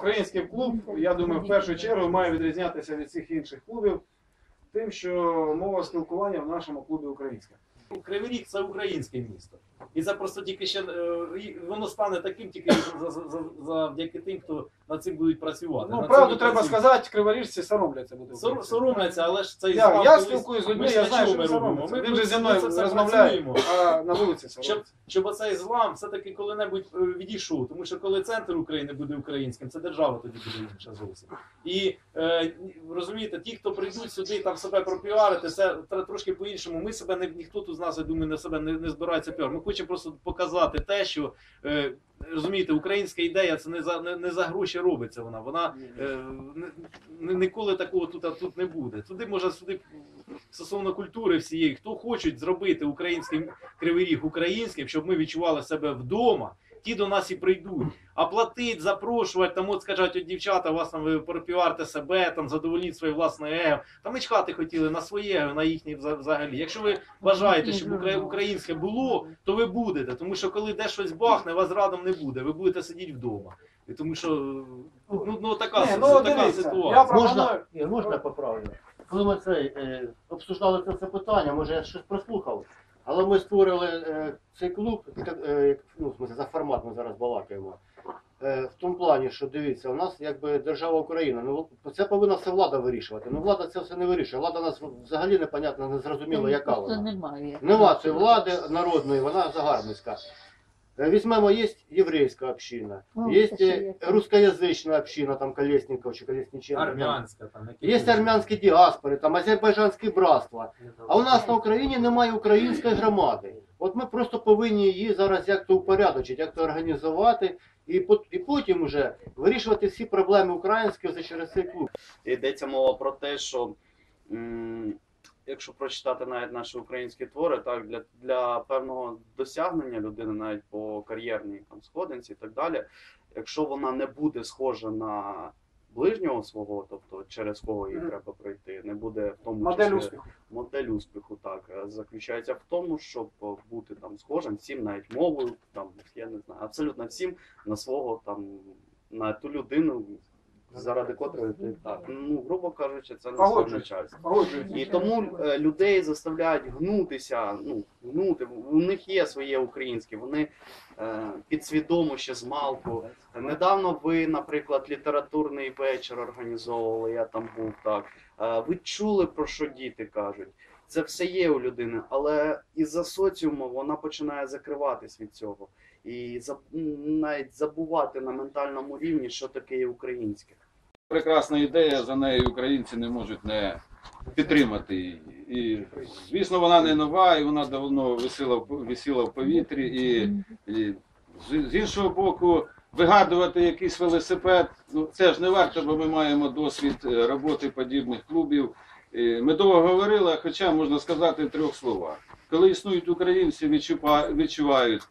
Український клуб, я думаю, в першу чергу має відрізнятися від всіх інших клубів тим, що мова спілкування в нашому клубі українська. Кривий Ріг це українське місто. І це просто тільки ще е, воно стане таким тільки за- за- за- завдяки тим, хто над цим будуть працювати. Ну, Над правду треба працюють. сказати, криворіжці соромляться бути. Сор- Соромляться, але ж цей Я, я спілкуюсь з людьми, я знаю, що ми робимо. Ми- Він же зі це мною все розмовляє, працюємо. а на вулиці Щоб, соромляться. щоб оцей злам все-таки коли-небудь е, відійшов. Тому що коли центр України буде українським, це держава тоді буде інша зовсім. І е, розумієте, ті, хто прийдуть сюди там себе пропіарити, це трошки по-іншому. Ми себе не ніхто тут з нас, я думаю, на себе не, не збирається піар. Ми хочемо просто показати те, що е, розумієте, українська ідея це не за не, не за гроші робиться. Вона вона е, не, не- ніколи такого тут, а тут не буде. Туди може сюди стосовно культури всієї, хто хочуть зробити український кривий ріг українським, щоб ми відчували себе вдома. Ті до нас і прийдуть. А платить, запрошувати, там от скажуть, от дівчата, вас там ви пропіварте себе, там задовольніть своє власне его. Там і чхати хотіли на своє, на їхнє взагалі. Якщо ви вважаєте, щоб українське було, то ви будете. Тому що коли де щось бахне, вас радом не буде. Ви будете сидіти вдома. І тому що ну, ну така, си- ну, така дивіться, ситуація. я Можна, можна поправлю? Коли ми цей, е, обсуждали це, це питання, може я щось прослухав, але ми створили е, цей клуб, е, ну, в смысле, за формат ми зараз балакаємо. Е, в тому плані, що дивіться, у нас якби держава Україна, ну це повинна все влада вирішувати. Ну влада це все не вирішує. Влада у нас взагалі непонятно, не зрозуміло, яка вона. немає. Нема цієї влади народної, вона загарбницька. Е, Візьмемо, є єврейська община, Ну, є це ще є. рускоязична община, там Колєсніков чи Колєсніченко. Армянська там. які Є армянські діаспори, там азербайджанські братства. А у нас на Україні немає української громади. От ми просто повинні її зараз як-то упорядочити, як-то організувати, і, пот- і потім вже вирішувати всі проблеми української за через цей клуб. йдеться мова про те, що м, якщо прочитати навіть наші українські твори, так для, для певного досягнення людини, навіть по кар'єрній там сходинці і так далі, якщо вона не буде схожа на ближнього свого, тобто через кого їй Мгм. треба пройти, не буде в тому Модель числі успіху. модель успіху так заключається в тому, щоб бути там схожим всім, навіть мовою, там я не знаю, абсолютно всім на свого там на ту людину, заради котрої ти так. Ну грубо кажучи, це не своє начальство. І тому е, людей заставляють гнутися. Ну гнути у них є своє українське. Вони е, підсвідомо ще з малку. Недавно ви, наприклад, літературний вечір організовували. Я там був так. Е, ви чули про що діти кажуть? Це все є у людини, але із-за соціуму вона починає закриватись від цього і навіть забувати на ментальному рівні, що таке є українське. прекрасна ідея, за нею українці не можуть не підтримати її. І, звісно, вона не нова, і вона давно висіла, висіла в повітрі. І, і з, іншого боку, вигадувати якийсь велосипед, ну це ж не варто, бо ми маємо досвід е, роботи подібних клубів. Ми довго говорили, хоча можна сказати трьох словах. Коли існують українці, відчувають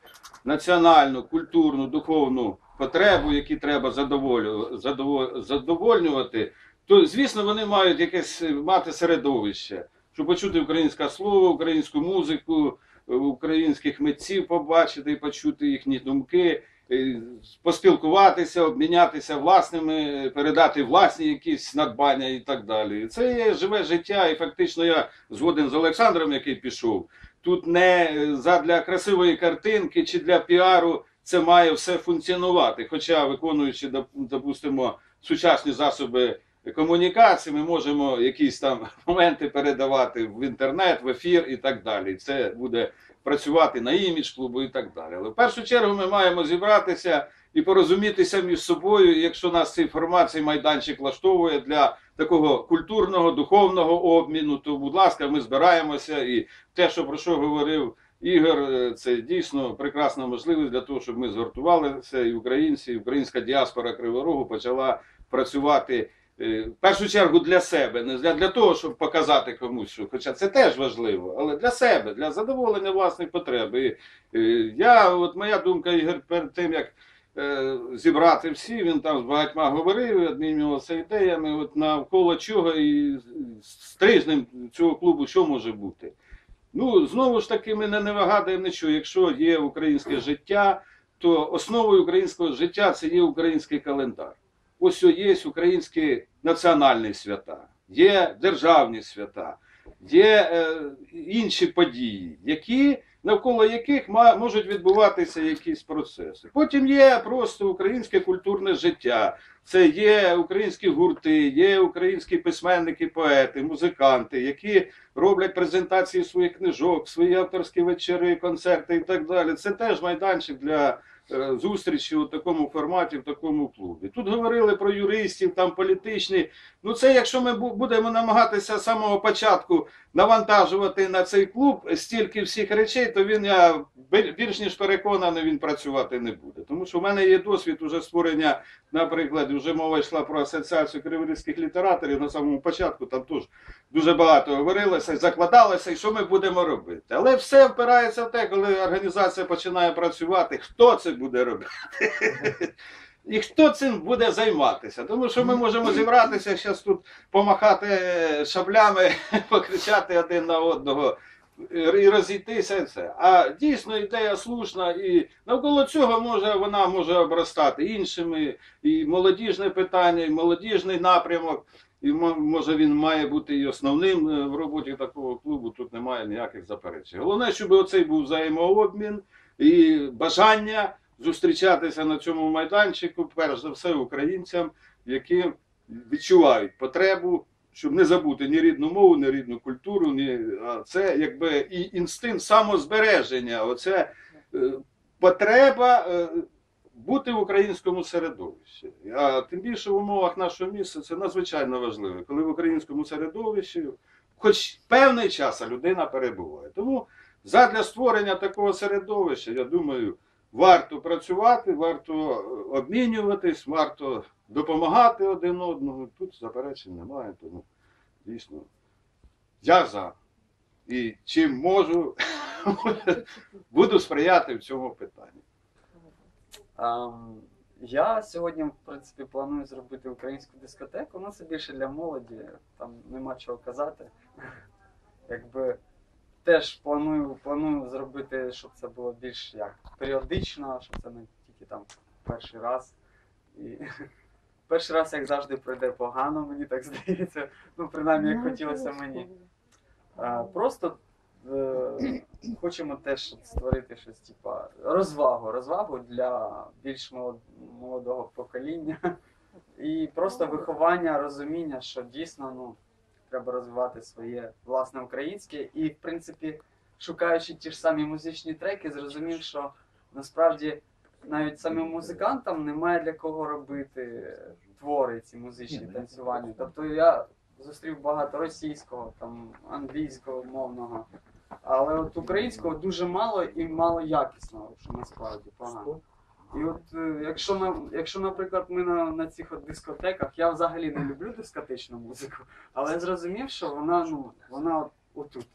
національну, культурну, духовну потребу, які треба задовольнювати, то звісно вони мають якесь мати середовище, щоб почути українське слово, українську музику, українських митців побачити і почути їхні думки, е, поспілкуватися, обмінятися власними, передати власні якісь надбання і так далі. Це є живе життя, і фактично я згоден з Олександром, який пішов. Тут не е, задля красивої картинки чи для піару це має все функціонувати. Хоча, виконуючи, допустимо, сучасні засоби комунікації, ми можемо якісь там моменти передавати в інтернет, в ефір і так далі. Це буде працювати на імідж клубу і так далі. Але в першу чергу ми маємо зібратися і порозумітися між собою. Якщо нас цей формат, цей майданчик влаштовує для такого культурного, духовного обміну, то, будь ласка, ми збираємося. І те, що про що говорив Ігор, е, це дійсно прекрасна можливість для того, щоб ми згуртувалися, і українці, і українська діаспора Кривого Рогу почала працювати е, в першу чергу для себе, не для, для того, щоб показати комусь, що, хоча це теж важливо, але для себе, для задоволення власних потреб. І, е, я, от моя думка, Ігор, перед тим як зібрати всі, він там з багатьма говорив, обмінювався ідеями, от навколо чого і стрижнем цього клубу що може бути. Ну, знову ж таки, ми не, не вигадуємо нічого. Якщо є українське життя, то основою українського життя це є український календар. ось є українські національні свята, є державні свята, є е, інші події, які, навколо яких можуть відбуватися якісь процеси. Потім є просто українське культурне життя. Це є українські гурти, є українські письменники, поети, музиканти, які роблять презентації своїх книжок, свої авторські вечори, концерти і так далі. Це теж майданчик для зустрічі у такому форматі, в такому клубі. Тут говорили про юристів, там політичні. Ну це якщо ми будемо намагатися з самого початку навантажувати на цей клуб стільки всіх речей, то він я більш ніж переконаний, він працювати не буде. Тому що в мене є досвід уже створення, наприклад, вже мова йшла про асоціацію криворізьких літераторів на самому початку, там теж дуже багато говорилося, закладалося, і що ми будемо робити. Але все впирається в те, коли організація починає працювати, хто це буде робити. І хто цим буде займатися? Тому що ми можемо зібратися зараз тут помахати шаблями, покричати один на одного і розійтися. і. А дійсно ідея слушна, і навколо цього може вона може обростати іншими, і молодіжне питання, і молодіжний напрямок. І може він має бути і основним е, в роботі такого клубу. Тут немає ніяких заперечень. Головне, щоб оцей був взаємообмін і бажання зустрічатися на цьому майданчику, перш за все, українцям, які відчувають потребу, щоб не забути ні рідну мову, ні рідну культуру, ні а це якби і інстинкт самозбереження. Оце е, потреба. е, Бути в українському середовищі, а тим більше в умовах нашого місця це надзвичайно важливо, коли в українському середовищі, хоч певний час, людина перебуває. Тому задля створення такого середовища, я думаю, варто працювати, варто обмінюватись, варто допомагати один одному. Тут заперечень немає, тому дійсно я за. І чим можу, буду сприяти в цьому питанні. Я сьогодні, в принципі, планую зробити українську дискотеку, ну це більше для молоді, там нема чого казати. Якби теж планую, планую зробити, щоб це було більш як періодично, щоб це не тільки там перший раз. І перший раз, як завжди, пройде погано, мені так здається. Ну, принаймні, як хотілося мені. А, Просто е, хочемо теж створити щось, типа розвагу, розвагу для більш молодого покоління. І просто виховання, розуміння, що дійсно ну, треба розвивати своє власне українське. І, в принципі, шукаючи ті ж самі музичні треки, зрозумів, що насправді навіть самим музикантам немає для кого робити твори ці музичні танцювальні. Тобто я зустрів багато російського, там англійського мовного. Але от українського дуже мало і мало якісного, що насправді погано. І от е, якщо на якщо, наприклад, ми на, на цих от дискотеках, я взагалі не люблю дискотечну музику, але я зрозумів, що вона ну вона от отут.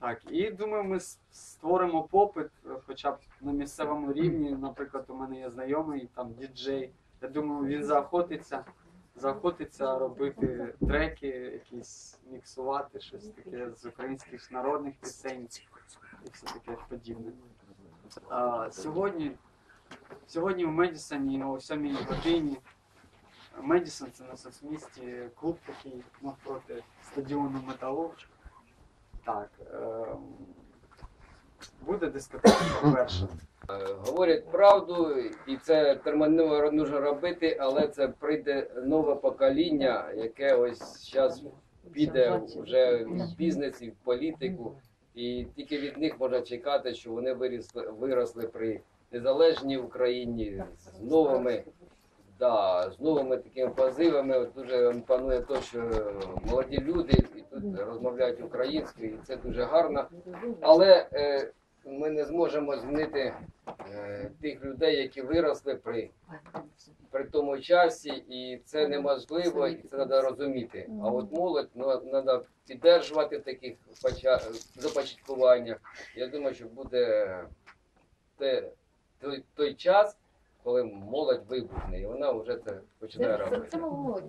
Так, і думаю, ми створимо попит, е, хоча б на місцевому рівні. Наприклад, у мене є знайомий там діджей. Я думаю, він заохотиться, заохотиться робити треки, якісь міксувати, щось таке з українських народних пісень і все таке подібне. А, сьогодні, сьогодні в Медісоні о 7 годині. Медісон це на соцмісті, клуб такий навпроти стадіону Металург. Так. ем, буде дискотека перша. говорять правду, і це терміново нужно робити, але це прийде нове покоління, яке ось зараз піде вже в бізнес і в політику. І тільки від них можна чекати, що вони вирісли, виросли при незалежній Україні з новими, да, з новими такими позивами. От дуже імпонує те, що молоді люди і тут розмовляють українською, і це дуже гарно. Але е, ми не зможемо змінити е, тих людей, які виросли при, при тому часі, і це неможливо, і це треба розуміти. А от молодь ну, треба підтримувати в таких поча- започаткуваннях. Я думаю, що буде те, той, той час, коли молодь вибухне, і вона вже це починає робити. це молодь.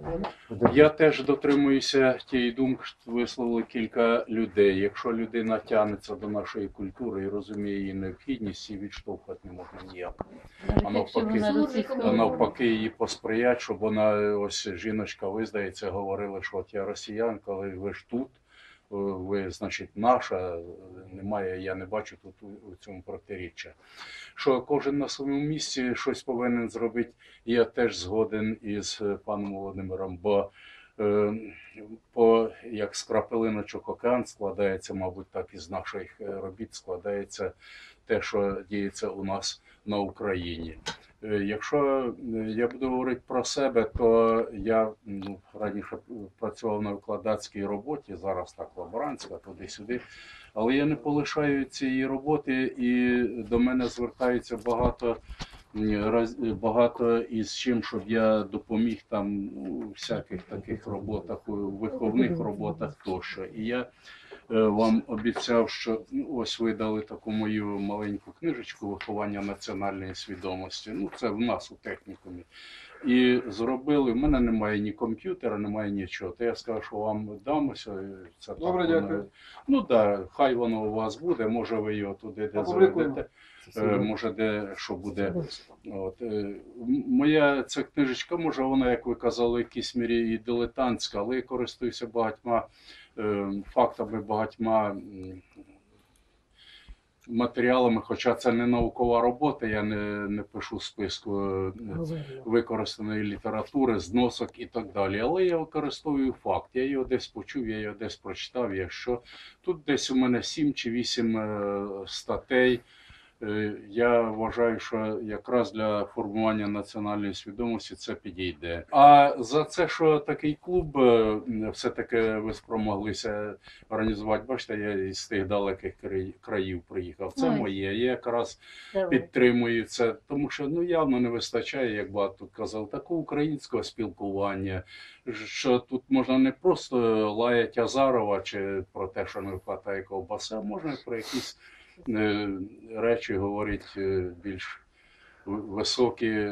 Я теж дотримуюся тієї думки, що висловили кілька людей. Якщо людина тягнеться до нашої культури і розуміє її необхідність, її відштовхувати не можна ніяк. А навпаки, а навпаки, її посприять, щоб вона ось жіночка ви здається, говорила, що от я росіянка, але ви ж тут. Ви, значить, наша, немає, я не бачу тут у, у цьому протиріччя. Що кожен на своєму місці щось повинен зробити, я теж згоден із е, паном Володимиром, бо е, по, як з крапелиночок океан складається, мабуть, так і з наших е, робіт складається те, що діється у нас на Україні. Е, Якщо е, я буду говорити про себе, то я ну, раніше працював на викладацькій роботі, зараз так лаборантська, туди-сюди. Але я не полишаю цієї роботи, і до мене звертаються багато багато із чим, щоб я допоміг там у всяких таких роботах, у виховних роботах тощо. І я вам обіцяв, що ну, ось ви дали таку мою маленьку книжечку виховання національної свідомості. Ну, це в нас у технікумі. І зробили. В мене немає ні комп'ютера, немає нічого. То я сказав, що вам дамося. Це Добре, так, воно- Ну так, да, хай воно у вас буде. Може, ви його туди де заведете. Е, Може, де що буде. От, е, моя ця книжечка, може, вона, як ви казали, в якійсь мірі і дилетантська, але я користуюся багатьма е, фактами, багатьма матеріалами, хоча це не наукова робота, я не, не пишу списку е, використаної літератури, зносок і так далі. Але я використовую факт. Я його десь почув, я його десь прочитав. Якщо тут десь у мене сім чи вісім е, статей. Е, Я вважаю, що якраз для формування національної свідомості це підійде. А за це, що такий клуб е, все-таки ви спромоглися організувати, бачите, я із тих далеких країв приїхав. Це Ой. моє. Я якраз Давай. підтримую це, тому що ну явно не вистачає, як багато тут казав, такого українського спілкування, що тут можна не просто лаять Азарова чи про те, що не вистачає ковбаси, а можна про якісь речі говорити е, більш високі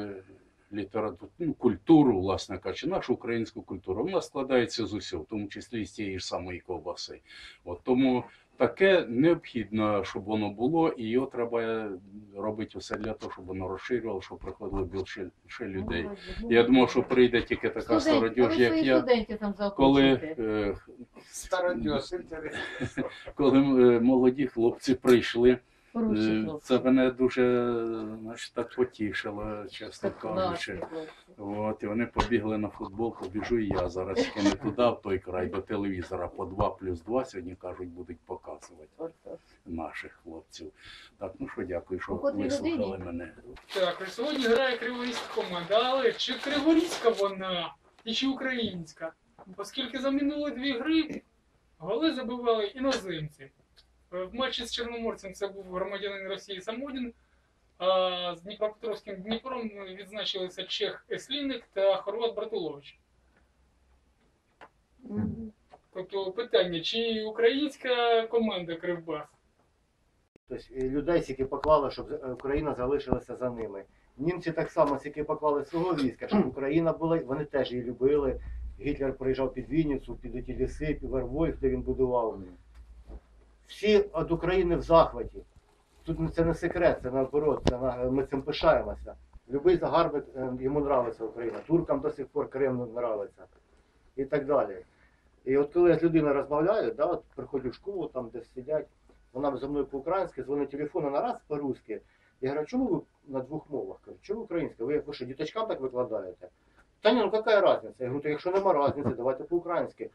літературу, ну, культуру, власне кажучи, нашу українську культуру. Вона складається з усього, в тому числі і з тієї ж самої ковбаси. От тому таке необхідно, щоб воно було, і його треба робити все для того, щоб воно розширювало, щоб приходило більше, більше людей. Я думав, що прийде тільки така Студент- стародіж, як я. студентів там Коли, е, Стародіж, коли е, молоді хлопці прийшли, Хороші е, хлопці. це мене дуже значить, так потішило, чесно Так, кажучи. От, і вони побігли на футбол, побіжу і я зараз тільки не туди, в той край, до телевізора по 2 плюс 2 сьогодні кажуть, будуть показувати наших хлопців. Так, ну що дякую, що вислухали мене. Так, і сьогодні грає криворізька команда, але чи криворізька вона і чи українська? Оскільки за минулі дві гри голи забивали іноземці. Е, В матчі з Чорноморцем це був громадянин Росії Самодін, а з Дніпропетровським Дніпром відзначилися Чех Еслінник та Хорват Братулович. Тобто питання, чи українська команда Кривбас? Тобто е, людей, які поклали, щоб е, Україна залишилася за ними. Німці так само, які поклали свого війська, щоб Україна була, вони теж її любили. Гітлер приїжджав під Вінницю, під ті ліси, під Вервольф, де він будував. Всі від України в захваті. Тут це не секрет, це наоборот, це на- ми цим пишаємося. Любий загарбник е, йому нравиться Україна. Туркам до сих пор Крим нравиться. І так далі. І от коли я з людиною розмовляю, да, от приходжу в школу, там де сидять, вона зі мною по-українськи, дзвонить телефону на раз по-русски. Я говорю, чому ви на двох мовах? Кажу, чому українська? Ви, ви що, діточкам так викладаєте? Та ні, ну яка різниця? Я говорю, якщо нема різниці, давайте по-українськи.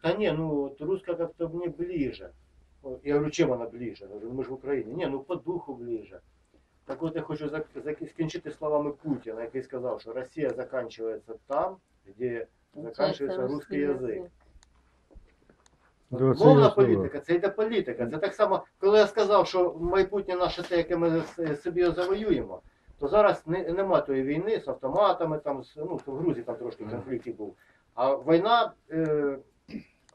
Та ні, ну от русська как-то мені ближе. Я говорю, чим вона ближе? Я говорю, ну ми ж в Україні. Ні, ну по духу ближе. Так от я хочу зак- зак- словами Путіна, який сказав, що Росія закінчується там, де закінчується русский язик. Мовна політика, це йде політика. Це так само, коли я сказав, що майбутнє наше те, яке ми собі завоюємо, то зараз не, нема тої війни з автоматами, там, з- ну, в Грузії там трошки конфліктів був. А війна е,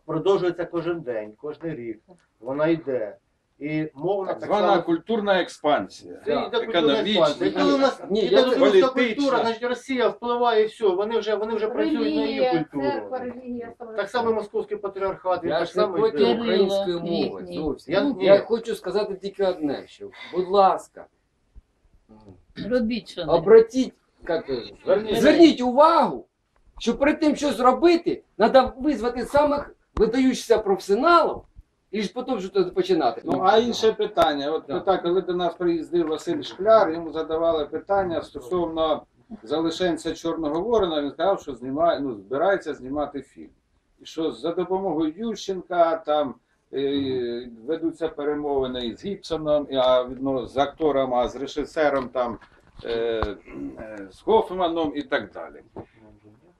продовжується кожен день, кожен рік. Вона йде. І мовна Так так звана само. культурна експансія. Це йде культурна експансія. Коли у нас Ні, іде я культура, значить Росія впливає і все. Вони вже вони вже працюють на її культуру. Так само московський патріархат, він Я так не само проти української мови. Зовсім. Я- Я, хочу сказати тільки одне, що, будь ласка, Робіть що обратіть, як, Зверніть. зверніть увагу, що перед тим, що зробити, треба визвати самих видаючихся професіоналів і ж потім що починати. Ну, а інше питання. От Так. питання, коли до нас приїздив Василь Шкляр, йому задавали питання стосовно залишенця Чорного Ворона, він сказав, що знімає, ну, збирається знімати фільм. І що за допомогою Ющенка там е, ведуться перемовини із Гібсоном, і, а відно з актором, а з режисером там е, е, з Хофманом і так далі.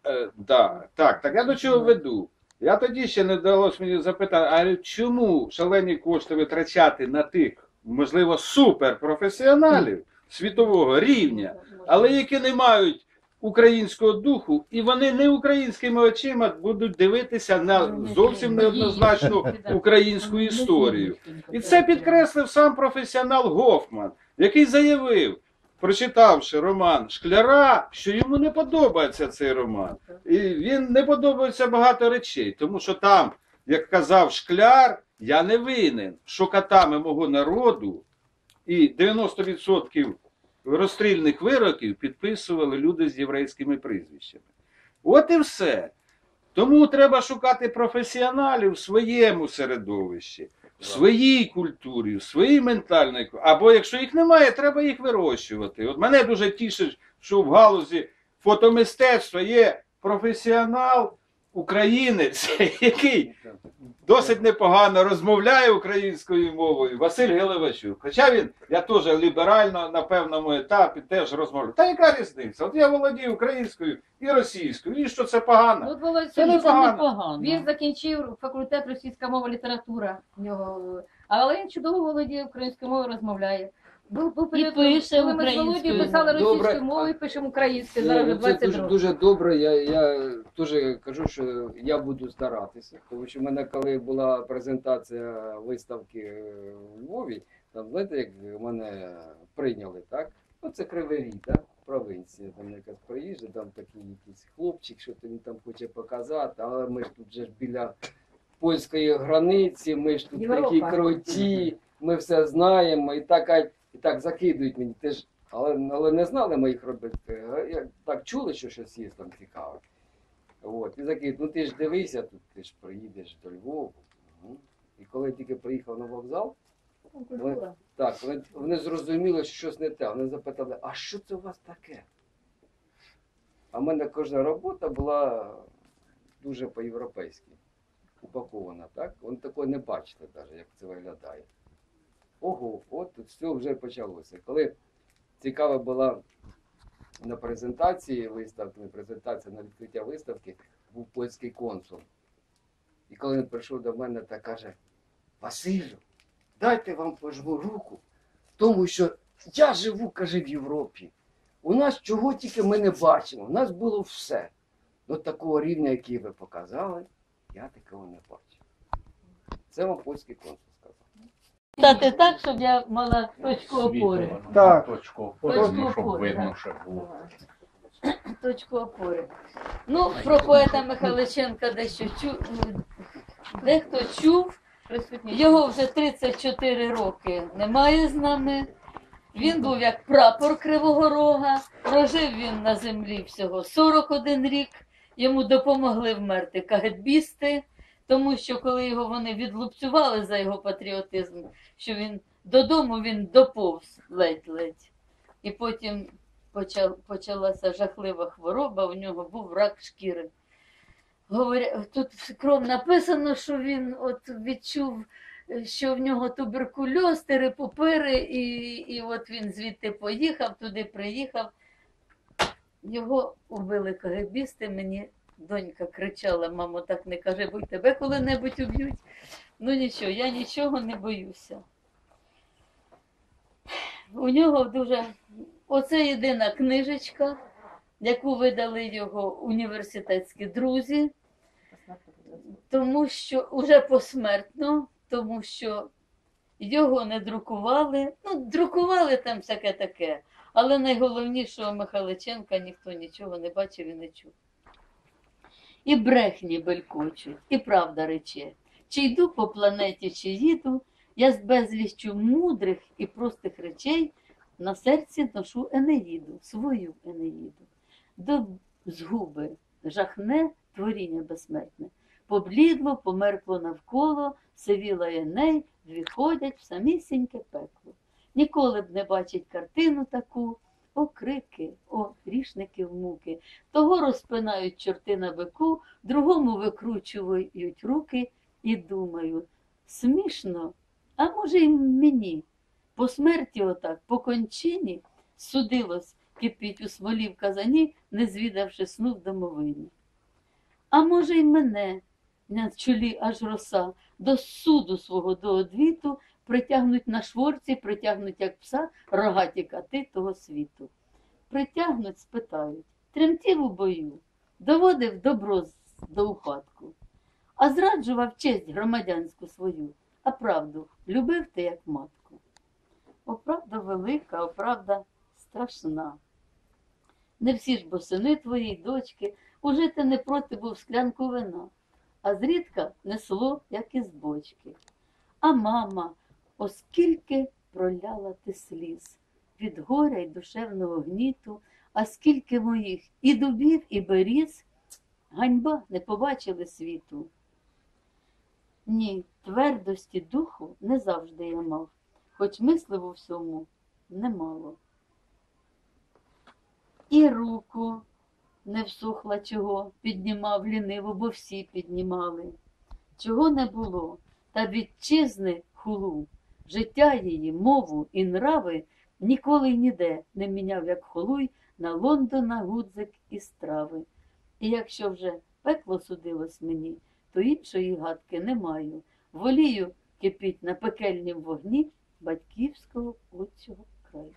Е, да, так, так я до чого веду? Я тоді ще не вдалося мені запитати, а чому шалені кошти витрачати на тих, можливо, суперпрофесіоналів світового рівня, але які не мають українського духу, і вони не українськими очима будуть дивитися на зовсім неоднозначну українську історію. І це підкреслив сам професіонал Гофман, який заявив, прочитавши роман Шкляра, що йому не подобається цей роман. І він не подобається багато речей, тому що там, як казав Шкляр, я не винен, що катами мого народу і 90% розстрільних вироків підписували люди з єврейськими прізвищами. От і все. Тому треба шукати професіоналів в своєму середовищі, в своїй культурі, в своїй ментальній. Або якщо їх немає, треба їх вирощувати. От мене дуже тішить, що в галузі фотомистецтва є професіонал, українець, який досить непогано розмовляє українською мовою. Василь Гелевачук. Хоча він, я теж ліберально на певному етапі теж розмовляю. Та яка різниця? От я володію українською і російською, і що це погано? От Володь, Це непогано. непогано. Він закінчив факультет російська мова література. В нього. Але він чудово володіє українською мовою, розмовляє. Був, був період, пише коли ми з Володією українською. писали Добре. російською мовою, пишемо українською. Зараз вже Ну, це 20 дуже, років. дуже добре. Я, я теж кажу, що я буду старатися. Тому що в мене, коли була презентація виставки е, у Львові, там знаєте, як мене прийняли, так? Ну, це Кривий Ріг, так? Провинція, там якась приїжджа, там такий якийсь хлопчик, що він там хоче показати, але ми ж тут же ж біля польської границі, ми ж тут Європа. такі круті, ми все знаємо, і так, а- і так закидують мені. Ти ж, але, але не знали моїх робити. А Я так чули, що щось є там цікаве. От, і закидують, ну ти ж дивися, тут ти ж приїдеш до Львова. Мгм. І коли я тільки приїхав на вокзал, Культура. так, вони, вони зрозуміли, що щось не те. Вони запитали, а що це у вас таке? А в мене кожна робота була дуже по-європейськи упакована, так? Вони такого не бачили навіть, як це виглядає. Ого, от все вже почалося. Коли цікава була на презентації виставки, не презентація на відкриття виставки, був польський консул. І коли він прийшов до мене та каже: Василю, дайте вам пожму руку, тому що я живу, каже, в Європі. У нас чого тільки ми не бачимо. У нас було все. До такого рівня, який ви показали, я такого не бачив. Це вам польський консул. Стати так, щоб я мала точку опори. Так. Точку опори, Точку ну, щоб опори, видно, так. що було. Точку опори. Ну, про поета Михайличенка дещо чув. Дехто чув. Його вже 34 роки немає з нами. Він був як прапор Кривого Рога. Прожив він на землі всього 41 рік. Йому допомогли вмерти кагетбісти, тому що коли його вони відлупцювали за його патріотизм, що він додому він доповз ледь-ледь. І потім почалася жахлива хвороба, у нього був рак шкіри. Тут кром написано, що він от відчув, що в нього туберкульоз, терепопири, і, і от він звідти поїхав, туди приїхав. Його убили кагебісти, мені донька кричала, мамо, так не кажи, бо й тебе коли-небудь уб'ють. Ну нічого, я нічого не боюся. У нього дуже оце єдина книжечка, яку видали його університетські друзі, тому що уже посмертно, тому що Його не друкували. Ну, друкували там всяке таке. Але найголовнішого Михайличенка ніхто нічого не бачив і не чув. І брехні белькочуть, і правда рече. Чи йду по планеті, чи їду, я з безліччю мудрих і простих речей на серці ношу Енеїду, свою Енеїду. До згуби жахне творіння безсмертне. Поблідло, померкло навколо, сивіла Еней, дві в самісіньке пекло. Ніколи б не бачить картину таку, о крики, о грішники в муки. Того розпинають чорти на бику, другому викручують руки і думаю, смішно, а може й мені. По смерті отак, по кончині, судилось кипіть у смолі в казані, не звідавши сну в домовині. А може й мене, на чолі аж роса, до суду свого до одвіту притягнуть на шворці, притягнуть, як пса, рогаті кати того світу. Притягнуть, спитають, тремтів у бою, доводив добро до упадку, а зраджував честь громадянську свою, а правду любив ти як матку. О, правда велика, о, правда страшна. Не всі ж бо сини твої, дочки, уже ти не проти був склянку вина, а зрідка несло, як із бочки. А мама, оскільки проляла ти сліз від горя й душевного гніту, а скільки моїх і дубів, і беріз, ганьба не побачили світу. Ні, твердості духу не завжди я мав, хоч мислив у всьому немало. І руку не всухла чого, піднімав ліниво, бо всі піднімали. Чого не було, та вітчизни хулу, життя її, мову і нрави ніколи й ніде не міняв, як холуй, на Лондона гудзик і страви. І якщо вже пекло судилось мені, то іншої гадки не маю. Волію кипіть на пекельнім вогні батьківського отцього краю.